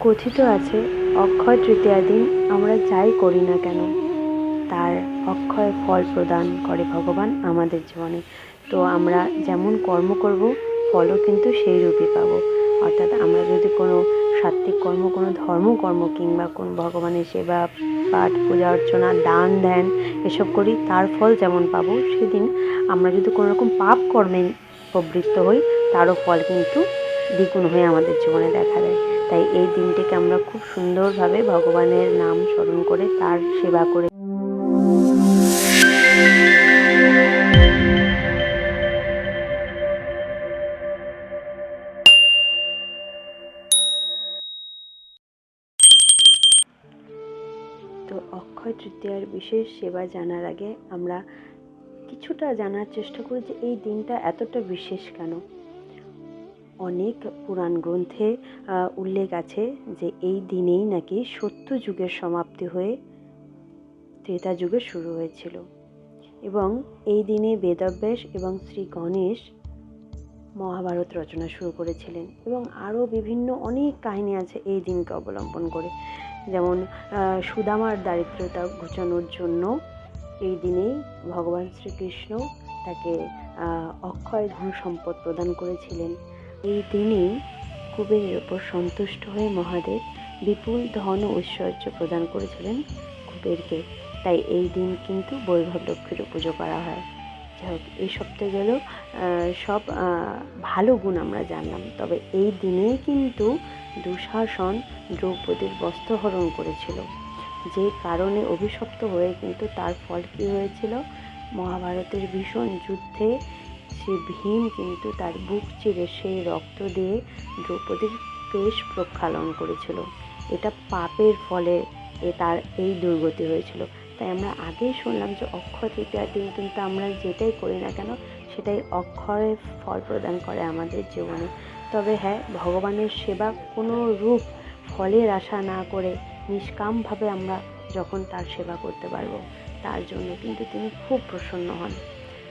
কথিত আছে, অক্ষয় তৃতীয়ার দিন আমরা যাই করি না কেন? তার অক্ষয় ফল প্রদান করে ভগবান আমাদের জীবনে। তো আমরা যেমন কর্ম করব, ফলও কিন্তু সেই রূপই পাবো। অর্থাৎ আমরা যদি কোনো সাত্ত্বিক কর্ম, কোনো ধর্মকর্ম কিংবা কোনো ভগবানের সেবা, পাঠ, পূজা, অর্চনা, দান, ধ্যান এসব করি, তার ফল যেমন পাবো, সেদিন আমরা যদি কোনো রকম পাপ কর্মে প্রবৃত্ত হই, তারও ফল কিন্তু দ্বিগুণ হয়ে আমাদের জীবনে দেখা দেয়। তাই এই দিনটিকে আমরা খুব সুন্দরভাবে ভগবানের নাম স্মরণ করে তার সেবা করে তো অক্ষয় তৃতীয়ার বিশেষ সেবা জানার আগে আমরা কিছুটা জানার চেষ্টা করি যে এই দিনটা এতটা বিশেষ কেন? অনেক পুরাণ গ্রন্থে উল্লেখ আছে যে এই দিনেই নাকি সত্য যুগের সমাপ্তি হয়ে ত্রেতা যুগের শুরু হয়েছিল। এবং এই দিনে বেদব্যাস এবং শ্রী গণেশ মহাভারত রচনা শুরু করেছিলেন। এবং আরও বিভিন্ন অনেক কাহিনী আছে এই দিনকে অবলম্বন করে। যেমন সুদামার দারিদ্রতা ঘোচানোর জন্য এই দিনেই ভগবান শ্রীকৃষ্ণ তাকে অক্ষয় ধন সম্পদ প্রদান করেছিলেন। এই দিনেই কুবেরের ওপর সন্তুষ্ট হয়ে মহাদেব বিপুল ধন ও ঐশ্বর্য প্রদান করেছিলেন কুবেরকে। তাই এই দিন কিন্তু বৈভব লক্ষ্মীরও পুজো করা হয়। যাই হোক, এই সপ্তাহে গেল সব ভালো গুণ আমরা জানলাম। তবে এই দিনে কিন্তু দুঃশাসন দ্রৌপদীর বস্ত্রহরণ করেছিল। যে কারণে অভিশপ্ত হয়ে কিন্তু তার ফল কী হয়েছিল? মহাভারতের ভীষণ যুদ্ধে সে ভীম কিন্তু তার বুক চিরে সেই রক্ত দিয়ে দ্রৌপদীর কেশ প্রক্ষালন করেছিল। এটা পাপের ফলে এ তার এই দুর্গতি হয়েছিল। তাই আমরা আগেই শুনলাম যে অক্ষয় তৃতীয়ার দিন কিন্তু আমরা যেটাই করি না কেন, সেটাই অক্ষয় ফল প্রদান করে আমাদের জীবনে। তবে হ্যাঁ ভগবানের সেবা কোনো রূপ ফলের আশা না করে নিষ্কামভাবে আমরা যখন তার সেবা করতে পারব, তার জন্য কিন্তু তিনি খুব প্রসন্ন হন।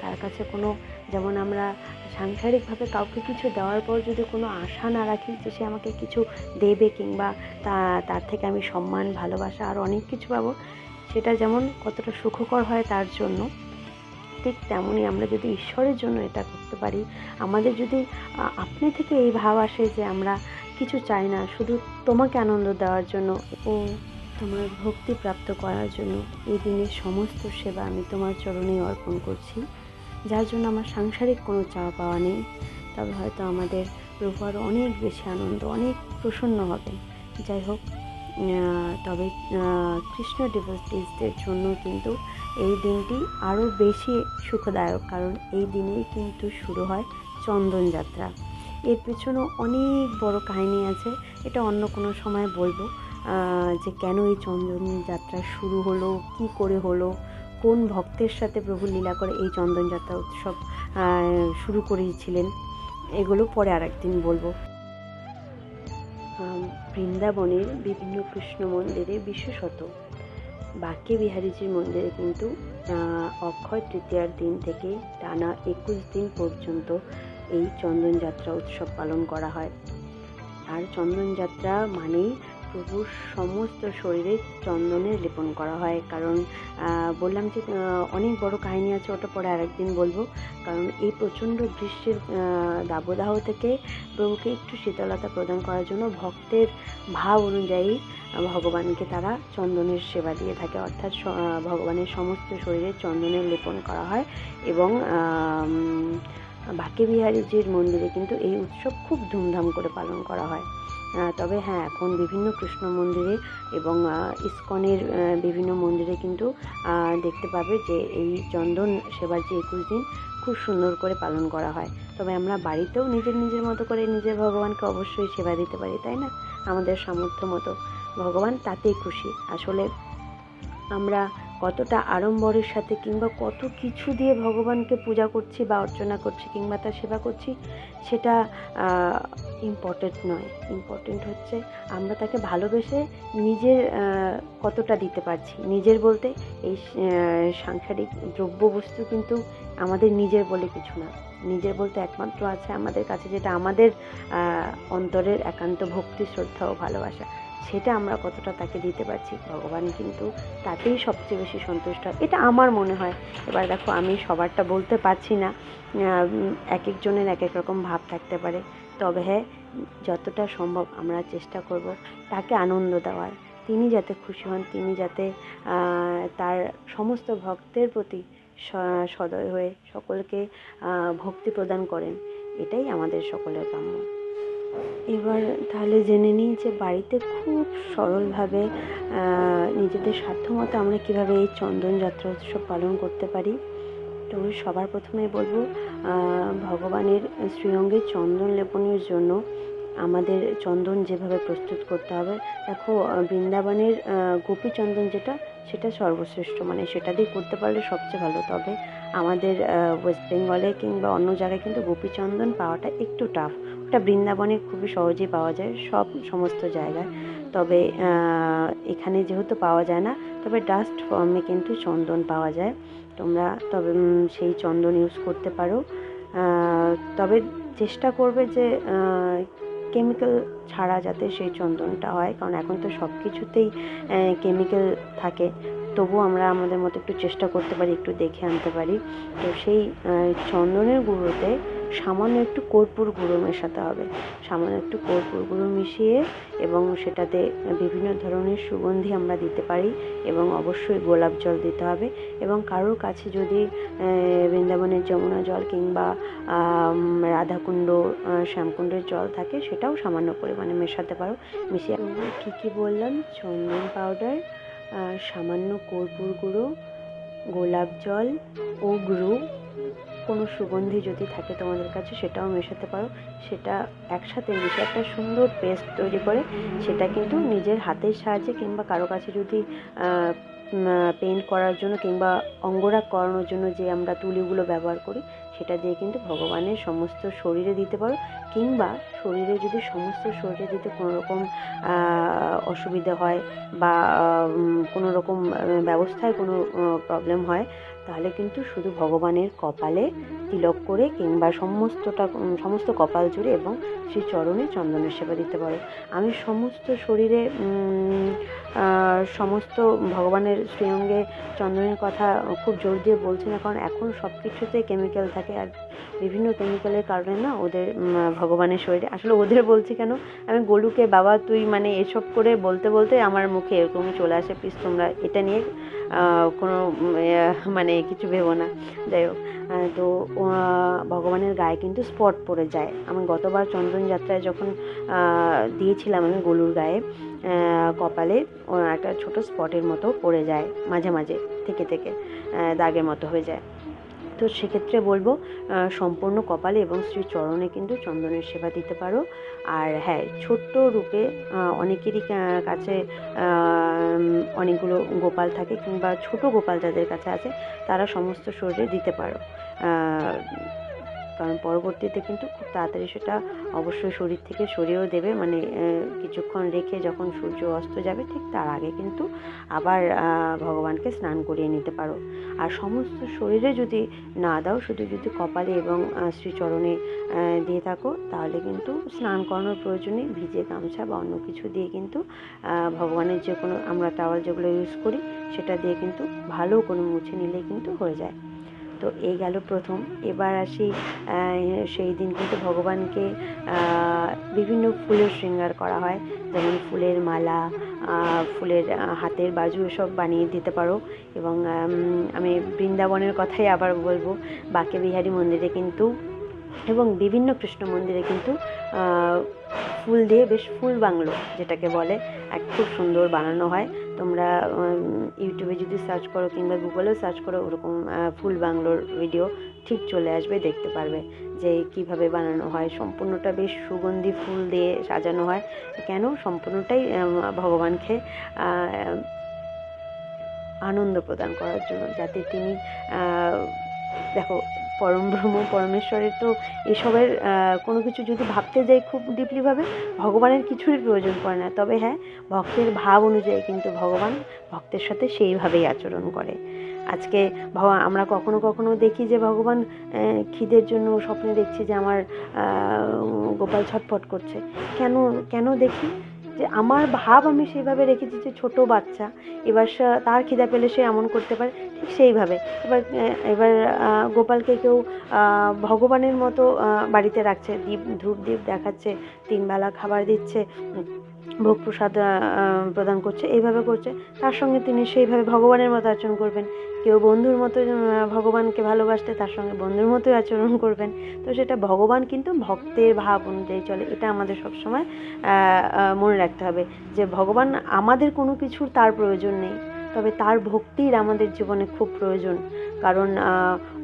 তার কাছে কোনো যেমন আমরা সাংসারিকভাবে কাউকে কিছু দেওয়ার পর যদি কোনো আশা না রাখি যে সে আমাকে কিছু দেবে কিংবা তা, তার থেকে আমি সম্মান, ভালোবাসা আর অনেক কিছু পাবো। সেটা যেমন কতটা সুখকর হয় তার জন্য, ঠিক তেমনই আমরা যদি ঈশ্বরের জন্য এটা করতে পারি, আমাদের যদি আপনি থেকে এই ভাব আসে যে আমরা কিছু চাই না, শুধু তোমাকে আনন্দ দেওয়ার জন্য ও তোমার ভক্তি প্রাপ্ত করার জন্য, এই দিনের সমস্ত সেবা আমি তোমার চরণেই অর্পণ করছি। যার জন্য আমার সাংসারিক কোনো চাওয়া পাওয়া নেই। তবে হয়তো আমাদের প্রভু আরও অনেক বেশি আনন্দ, অনেক প্রসন্ন হবে। যাই হোক তবে কৃষ্ণ ডিভোটিসদের জন্য কিন্তু এই দিনটি আরও বেশি সুখদায়ক, কারণ এই দিনেই কিন্তু শুরু হয় চন্দন যাত্রা। এর পেছনেও অনেক বড় কাহিনী আছে, এটা অন্য কোনো সময় বলব। যে কেন এই চন্দন যাত্রা শুরু হলো, কি করে হলো কোন ভক্তের সাথে প্রভু লীলা করে এই চন্দন যাত্রা উৎসব শুরু করেছিলেন, এগুলো পরে আর একদিন বলব বৃন্দাবনের বিভিন্ন কৃষ্ণ মন্দিরে বিশেষত বাক্যে বিহারীজির মন্দিরে কিন্তু অক্ষয় তৃতীয়ার দিন থেকে টানা একুশ দিন পর্যন্ত এই চন্দনযাত্রা উৎসব পালন করা হয়। আর চন্দনযাত্রা মানেই প্রভুর সমস্ত শরীরে চন্দনের লেপন করা হয়। কারণ বললাম যে অনেক বড় কাহিনী আছে ওটা পরে আরেকদিন বলব। কারণ এই প্রচণ্ড গ্রীষ্মের দাবদাহ থেকে প্রভুকে একটু শীতলতা প্রদান করার জন্য ভক্তের ভাব অনুযায়ী ভগবানকে তারা চন্দনের সেবা দিয়ে থাকে। অর্থাৎ ভগবানের সমস্ত শরীরে চন্দনের লেপন করা হয় এবং আম, বাঁকেবিহারীজির মন্দিরে কিন্তু এই উৎসব খুব ধুমধাম করে পালন করা হয়। তবে হ্যাঁ এখন বিভিন্ন কৃষ্ণ মন্দিরে এবং ইস্কনের বিভিন্ন মন্দিরে কিন্তু দেখতে পাবে যে এই চন্দন সেবার যে একুশ দিন খুব সুন্দর করে পালন করা হয়। তবে আমরা বাড়িতেও নিজের নিজের মতো করে নিজের ভগবানকে অবশ্যই সেবা দিতে পারি, তাই না? আমাদের সামর্থ্য মতো। ভগবান তাতেই খুশি। আসলে আমরা কতটা আড়ম্বরের সাথে কিংবা কত কিছু দিয়ে ভগবানকে পূজা করছি বা অর্চনা করছি কিংবা তার সেবা করছি, সেটা ইম্পর্টেন্ট নয়। ইম্পর্টেন্ট হচ্ছে আমরা তাকে ভালোবেসে নিজের কতটা দিতে পারছি। নিজের বলতে এই সাংসারিক দ্রব্য বস্তু কিন্তু আমাদের নিজের বলে কিছু না। নিজের বলতে একমাত্র আছে আমাদের কাছে যেটা আমাদের অন্তরের একান্ত ভক্তি, শ্রদ্ধা ও ভালোবাসা। সেটা আমরা কতটা তাকে দিতে পারছি? ভগবান কিন্তু তাতেই সবচেয়ে বেশি সন্তুষ্ট। হয় এটা আমার মনে হয়। এবার দেখো, আমি সবারটা বলতে পারছি না। এক একজনের এক এক রকম ভাব থাকতে পারে। তবে হ্যাঁ যতটা সম্ভব আমরা চেষ্টা করব তাকে আনন্দ দেওয়ার। তিনি যাতে খুশি হন, তিনি যাতে তার সমস্ত ভক্তের প্রতি সদয় হয়ে সকলকে ভক্তি প্রদান করেন, এটাই আমাদের সকলের কাম্য। এবার তাহলে জেনে নিই যে বাড়িতে খুব সরলভাবে নিজেদের সাধ্যমতো আমরা কীভাবে এই চন্দন যাত্রা উৎসব পালন করতে পারি। তো সবার প্রথমে বলব ভগবানের শ্রীঅঙ্গে চন্দন লেপনের জন্য আমাদের চন্দন যেভাবে প্রস্তুত করতে হবে। দেখো বৃন্দাবনের গোপী চন্দন যেটা, সেটা সর্বশ্রেষ্ঠ। মানে সেটা দিয়ে করতে পারলে সবচেয়ে ভালো। তবে আমাদের ওয়েস্ট বেঙ্গলে কিংবা অন্য জায়গায় কিন্তু গোপী চন্দন পাওয়াটা একটু টাফ ওটা বৃন্দাবনে খুবই সহজেই পাওয়া যায় সব সমস্ত জায়গায়। তবে এখানে যেহেতু পাওয়া যায় না, তবে ডাস্ট ফর্মে কিন্তু চন্দন পাওয়া যায়। তোমরা তবে সেই চন্দন ইউজ করতে পারো। তবে চেষ্টা করবে যে কেমিক্যাল ছাড়া যাতে সেই চন্দনটা হয়, কারণ এখন তো সব কিছুতেই কেমিক্যাল থাকে। তবুও আমরা আমাদের মতো একটু চেষ্টা করতে পারি, একটু দেখে আনতে পারি। তো সেই চন্দনের গুঁড়োতে সামান্য একটু কর্পূর গুঁড়ো মেশাতে হবে। সামান্য একটু কর্পূর গুঁড়ো মিশিয়ে এবং সেটাতে বিভিন্ন ধরনের সুগন্ধি আমরা দিতে পারি এবং অবশ্যই গোলাপ জল দিতে হবে এবং কারোর কাছে যদি বৃন্দাবনের যমুনা জল কিংবা রাধাকুণ্ড শ্যামকুণ্ডের জল থাকে, সেটাও সামান্য পরিমাণে মেশাতে পারো। মিশিয়ে কী কী বললাম? চন্দন পাউডার সামান্য কর্পূর গুঁড়ো, গোলাপ জল উগরু কোনো সুগন্ধি যদি থাকে তোমাদের কাছে, সেটাও মেশাতে পারো। সেটা একসাথে মিশে একটা সুন্দর পেস্ট তৈরি করে, সেটা কিন্তু নিজের হাতের সাহায্যে কিংবা কারও কাছে যদি পেন্ট করার জন্য কিংবা অঙ্গরাগ করানোর জন্য যে আমরা তুলিগুলো ব্যবহার করি, সেটা দিয়ে কিন্তু ভগবানের সমস্ত শরীরে দিতে পারো। কিংবা শরীরে যদি সমস্ত শরীরে দিতে কোনো রকম অসুবিধে হয় বা কোনো রকম ব্যবস্থায় কোনো প্রবলেম হয় তাহলে কিন্তু শুধু ভগবানের কপালে তিলক করে কিংবা সমস্তটা সমস্ত কপাল জুড়ে এবং সেই চরণে চন্দনের সেবা দিতে পারো। আমি সমস্ত শরীরে সমস্ত ভগবানের শ্রীঅঙ্গে চন্দনের কথা খুব জোর দিয়ে বলছি না কারণ এখন সব কিছুতে কেমিক্যাল থাকে আর বিভিন্ন কেমিক্যালের কারণে না ওদের ভগবানের শরীরে আসলে ওদের বলছি কেন? আমি গোলুকে বাবা তুই মানে এসব করে বলতে বলতে আমার মুখে এরকমই চলে আসে প্লিজ তোমরা এটা নিয়ে কোনো আহ, মানে কিছু ভেবো না। যাই হোক তো ভগবানের গায়ে কিন্তু স্পট পড়ে যায়। আমি গতবার চন্দন যাত্রায় যখন দিয়েছিলাম আমি গলুর গায়ে কপালে একটা ছোট স্পটের মতো পড়ে যায়, মাঝে মাঝে, থেকে থেকে দাগের মতো হয়ে যায়। তো সেক্ষেত্রে বলব সম্পূর্ণ কপালে এবং শ্রী চরণে কিন্তু চন্দনের সেবা দিতে পারো। আর হ্যাঁ ছোট্ট রূপে অনেকেরই কাছে অনেকগুলো গোপাল থাকে কিংবা ছোট গোপাল যাদের কাছে আছে, তারা সমস্ত শরীরে দিতে পারো। কারণ পরবর্তীতে কিন্তু খুব তাড়াতাড়ি সেটা অবশ্যই শরীর থেকে সরিয়েও দেবে। মানে কিছুক্ষণ রেখে যখন সূর্য অস্ত যাবে, ঠিক তার আগে কিন্তু আবার ভগবানকে স্নান করিয়ে নিতে পারো। আর সমস্ত শরীরে যদি না দাও, শুধু যদি কপালে এবং শ্রীচরণে দিয়ে থাকো, তাহলে কিন্তু স্নান করানোর প্রয়োজনে ভিজে গামছা বা অন্য কিছু দিয়ে কিন্তু ভগবানের যে কোনো আমরা টাওয়াল যেগুলো ইউজ করি, সেটা দিয়ে কিন্তু ভালো কোনো মুছে নিলে কিন্তু হয়ে যায়। তো এই গেল প্রথম। এবার আসি সেই দিন কিন্তু ভগবানকে বিভিন্ন ফুলের শৃঙ্গার করা হয়। যেমন ফুলের মালা ফুলের হাতের বাজু এসব বানিয়ে দিতে পারো। এবং আমি বৃন্দাবনের কথাই আবার বলব, বাকে বিহারী মন্দিরে কিন্তু এবং বিভিন্ন কৃষ্ণ মন্দিরে কিন্তু ফুল দিয়ে বেশ ফুল বাংলো, যেটাকে বলে, এক খুব সুন্দর বানানো হয়। তোমরা ইউটিউবে যদি সার্চ করো কিংবা গুগলেও সার্চ করো, ওরকম ফুল বাংলোর ভিডিও ঠিক চলে আসবে, দেখতে পারবে যে কীভাবে বানানো হয়। সম্পূর্ণটা বেশ সুগন্ধি ফুল দিয়ে সাজানো হয়। কেন? সম্পূর্ণটাই ভগবানকে আনন্দ প্রদান করার জন্য। যাতে তিনি দেখো পরম ব্রহ্ম, পরমেশ্বরের তো এসবের কোনো কিছু যদি ভাবতে যাই খুব ডিপলিভাবে ভগবানের কিছুরই প্রয়োজন পড়ে না। তবে হ্যাঁ ভক্তের ভাব অনুযায়ী কিন্তু ভগবান ভক্তের সাথে সেইভাবেই আচরণ করে। আজকে আমরা কখনো কখনো দেখি যে ভগবান খিদের জন্য স্বপ্নে দেখছি যে আমার গোপাল ছটফট করছে। কেন কেন দেখি? যে আমার ভাব আমি সেইভাবে রেখেছি যে ছোট বাচ্চা, এবার তার খিদা পেলে সে এমন করতে পারে। সেইভাবে। এবার এবার গোপালকে কেউ ভগবানের মতো বাড়িতে রাখছে। দীপ, ধূপ দ্বীপ দেখাচ্ছে, তিনবেলা খাবার দিচ্ছে, ভোগ প্রসাদ প্রদান করছে, এইভাবে করছে। তার সঙ্গে তিনি সেইভাবে ভগবানের মতো আচরণ করবেন। কেউ বন্ধুর মতো ভগবানকে ভালোবাসতে তার সঙ্গে বন্ধুর মতোই আচরণ করবেন। তো সেটা ভগবান কিন্তু ভক্তের ভাব অনুযায়ী চলে। এটা আমাদের সবসময় মনে রাখতে হবে যে ভগবান আমাদের কোনো কিছুর তার প্রয়োজন নেই। তবে তার ভক্তির আমাদের জীবনে খুব প্রয়োজন। কারণ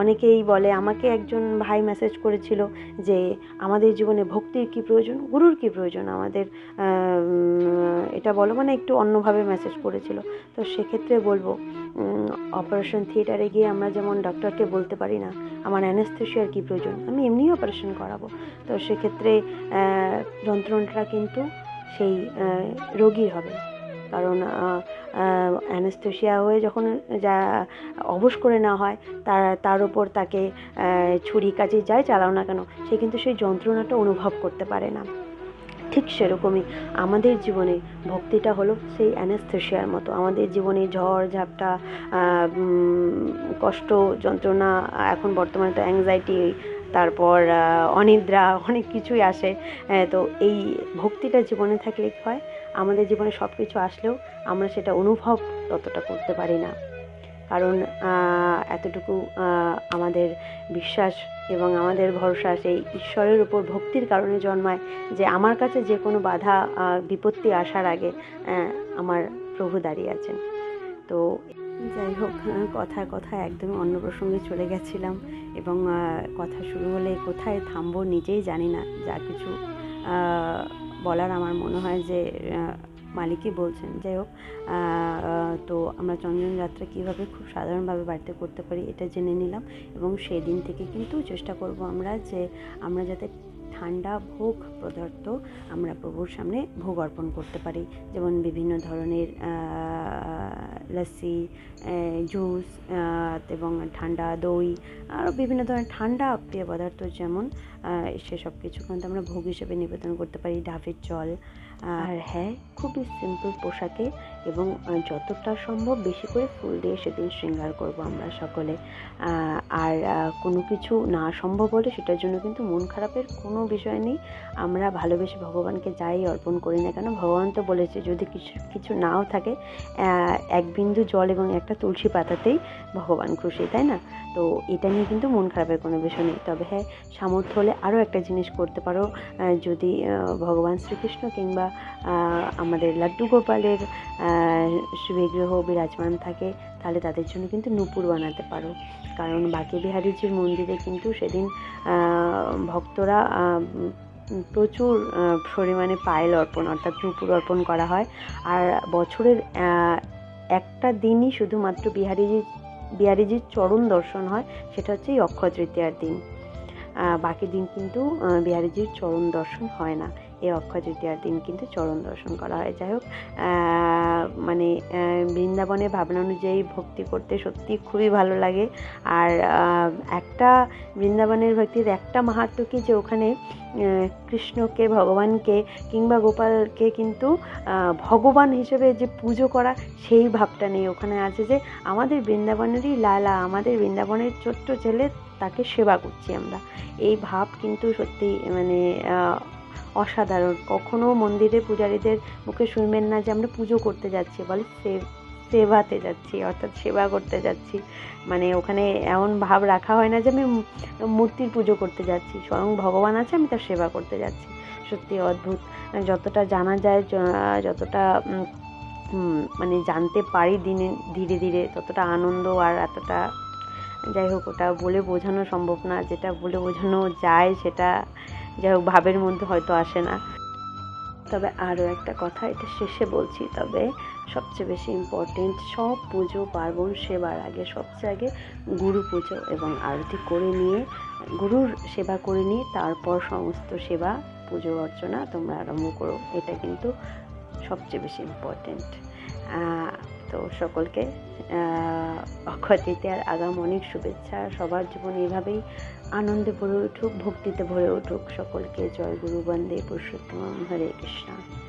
অনেকেই বলে, আমাকে একজন ভাই মেসেজ করেছিল যে, আমাদের জীবনে ভক্তির কি প্রয়োজন, গুরুর কি প্রয়োজন? আমাদের এটা বলো মানে একটু অন্যভাবে মেসেজ করেছিল। তো সেক্ষেত্রে বলব অপারেশন থিয়েটারে গিয়ে আমরা যেমন ডক্টরকে বলতে পারি না, আমার অ্যানেস্থেশিয়ার কী প্রয়োজন? আমি এমনিই অপারেশন করাবো। তো সেক্ষেত্রে যন্ত্রণাটা কিন্তু সেই রোগীর হবে। কারণ অ্যানেস্থেশিয়া হয়ে যখন যা অবশ করে না হয়, তার তার উপর তাকে ছুরি কাজে যাই চালাও না কেন, সে কিন্তু সেই যন্ত্রণাটা অনুভব করতে পারে না। ঠিক সেরকমই আমাদের জীবনে ভক্তিটা হলো সেই অ্যানেস্থেশিয়ার মতো। আমাদের জীবনে ঝড়, ঝাপটা কষ্ট, যন্ত্রণা, এখন বর্তমানে তো অ্যাংজাইটি তারপর অনিদ্রা, অনেক কিছুই আসে তো এই ভক্তিটা জীবনে থাকলে হয়? আমাদের জীবনে সব কিছু আসলেও আমরা সেটা অনুভব ততটা করতে পারি না। কারণ এতটুকু আমাদের বিশ্বাস এবং আমাদের ভরসা সেই ঈশ্বরের উপর ভক্তির কারণে জন্মায় যে আমার কাছে যে কোনো বাধা বিপত্তি আসার আগে আমার প্রভু দাঁড়িয়ে আছেন। তো যাই হোক আহ, কথায় কথায় একদমই অন্য প্রসঙ্গে চলে গেছিলাম এবং কথা শুরু হলে কোথায় থামবো নিজেই জানি না। যা কিছু বলার আমার মনে হয় যে মালিকই বলছেন। যাই হোক তো আমরা চন্দন যাত্রা কীভাবে খুব সাধারণভাবে বাড়িতে করতে পারি এটা জেনে নিলাম এবং সেদিন থেকে কিন্তু চেষ্টা করব আমরা যে, আমরা যাতে ঠান্ডা ভোগ পদার্থ আমরা প্রভুর সামনে ভোগ অর্পণ করতে পারি। যেমন বিভিন্ন ধরনের লস্যি জুস এবং ঠান্ডা দই, আরও বিভিন্ন ধরনের ঠান্ডা প্রিয় পদার্থ যেমন সেসব কিছু কিন্তু আমরা ভোগ হিসেবে নিবেদন করতে পারি। ডাবের জল আর হ্যাঁ খুবই সিম্পল পোশাকে এবং যতটা সম্ভব বেশি করে ফুল দিয়ে সেদিন শৃঙ্গার করব আমরা সকলে। আর কোনো কিছু না সম্ভব হলে সেটার জন্য কিন্তু মন খারাপের কোনো বিষয় নেই। আমরা ভালোবেসে ভগবানকে যাই অর্পণ করি না কেন ভগবান তো বলেছে যদি কিছু কিছু নাও থাকে এক বিন্দু জল এবং একটা তুলসী পাতাতেই ভগবান খুশি তাই না? তো এটা নিয়ে কিন্তু মন খারাপের কোনো বিষয় নেই। তবে হ্যাঁ সামর্থ্য হলে আরও একটা জিনিস করতে পারো যদি ভগবান শ্রীকৃষ্ণ কিংবা আহ, আমাদের লাড্ডু গোপালের বিগ্রহ বিরাজমান থাকে, তাহলে তাদের জন্য কিন্তু নূপুর বানাতে পারো। কারণ বাঁকে বিহারীজির মন্দিরে কিন্তু সেদিন ভক্তরা প্রচুর পরিমাণে পায়েল অর্পণ, অর্থাৎ নূপুর অর্পণ করা হয়। আর বছরের একটা দিনই শুধুমাত্র বিহারীজি, বিহারীজির চরণ দর্শন হয়, সেটা হচ্ছে এই অক্ষয় তৃতীয়ার দিন। বাকি দিন কিন্তু বিহারীজির চরণ দর্শন হয় না। এই অক্ষয় তৃতীয়ার দিন কিন্তু চরণ দর্শন করা হয়। যাই হোক মানে বৃন্দাবনে ভাবনা অনুযায়ী ভক্তি করতে সত্যি খুবই ভালো লাগে। আর একটা বৃন্দাবনের ভক্তির একটা মাহাত্ম কি যে ওখানে কৃষ্ণকে, ভগবানকে কিংবা গোপালকে কিন্তু ভগবান হিসেবে যে পুজো করা সেই ভাবটা নেই। ওখানে আছে যে আমাদের বৃন্দাবনেরই লালা, আমাদের বৃন্দাবনের ছোট্ট ছেলে তাকে সেবা করছি আমরা। এই ভাব কিন্তু সত্যি মানে অসাধারণ। কখনো মন্দিরে পূজারীদের মুখে শুনবেন না যে আমরা পুজো করতে যাচ্ছি, বলে সেবাতে যাচ্ছি, অর্থাৎ সেবা করতে যাচ্ছি। মানে ওখানে এমন ভাব রাখা হয় না যে আমি মূর্তির পুজো করতে যাচ্ছি, স্বয়ং ভগবান আছে, আমি তার সেবা করতে যাচ্ছি। সত্যি অদ্ভুত। যতটা জানা যায় যতটা মানে জানতে পারি দিনে, ধীরে ধীরে, ততটা আনন্দ আর এতটা, যাই হোক, ওটা বলে বোঝানো সম্ভব না। যেটা বলে বোঝানো যায়, সেটা যাই হোক, ভাবের মধ্যে হয়তো আসে না। তবে আরও একটা কথা, এটা শেষে বলছি, তবে সবচেয়ে বেশি ইম্পর্টেন্ট সব পুজো, পার্বণ সেবার আগে, সবচেয়ে আগে গুরু পুজো এবং আরতি করে নিয়ে, গুরুর সেবা করে নিয়ে, তারপর সমস্ত সেবা, পুজো অর্চনা তোমরা আরম্ভ করো। এটা কিন্তু সবচেয়ে বেশি ইম্পর্টেন্ট তো সকলকে অক্ষয় তৃতীয়ার আগাম অনেক শুভেচ্ছা। সবার জীবন এভাবেই আনন্দে ভরে উঠুক, ভক্তিতে ভরে উঠুক। সকলকে জয় গুরু বন্দে পুরুষোত্তম। হরে কৃষ্ণ।